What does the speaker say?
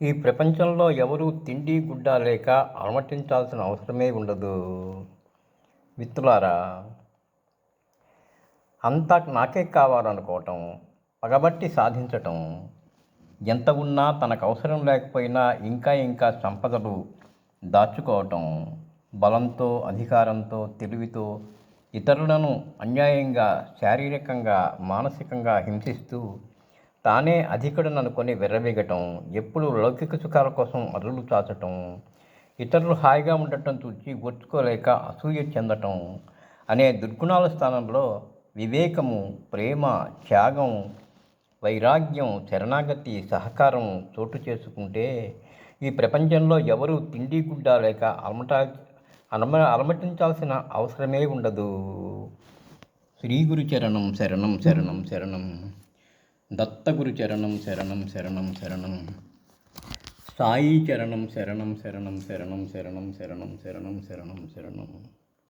ఈ ప్రపంచంలో ఎవరూ తిండి గుడ్డ లేక అలమటించాల్సిన అవసరమే ఉండదు. మిత్రులారా అంతా నాకే కావాలనుకోవటం పగబట్టి సాధించటం ఎంత ఉన్నా తనకు అవసరం లేకపోయినా ఇంకా ఇంకా సంపదలు దాచుకోవటం బలంతో అధికారంతో తెలివితో ఇతరులను అన్యాయంగా శారీరకంగా మానసికంగా హింసిస్తూ తానే అధికుడని అనుకుని విర్రవీగటం ఎప్పుడు లౌకిక సుఖాల కోసం అరులు చాచటం ఇతరులు హాయిగా ఉండటం చూసి ఒత్తుకోలేక అసూయ చెందటం అనే దుర్గుణాల స్థానంలో వివేకము ప్రేమ త్యాగం వైరాగ్యం శరణాగతి సహకారం చోటు చేసుకుంటే ఈ ప్రపంచంలో ఎవరు తిండి గుడ్డ లేక అలమట అలమ అలమటించాల్సిన అవసరమే ఉండదు. శ్రీ గురు చరణం శరణం శరణం శరణం. దత్తగురు చరణం శరణం శరణం శరణం. సాయి చరణం శరణం శరణం శరణం శరణం శరణం శరణం శరణం శరణం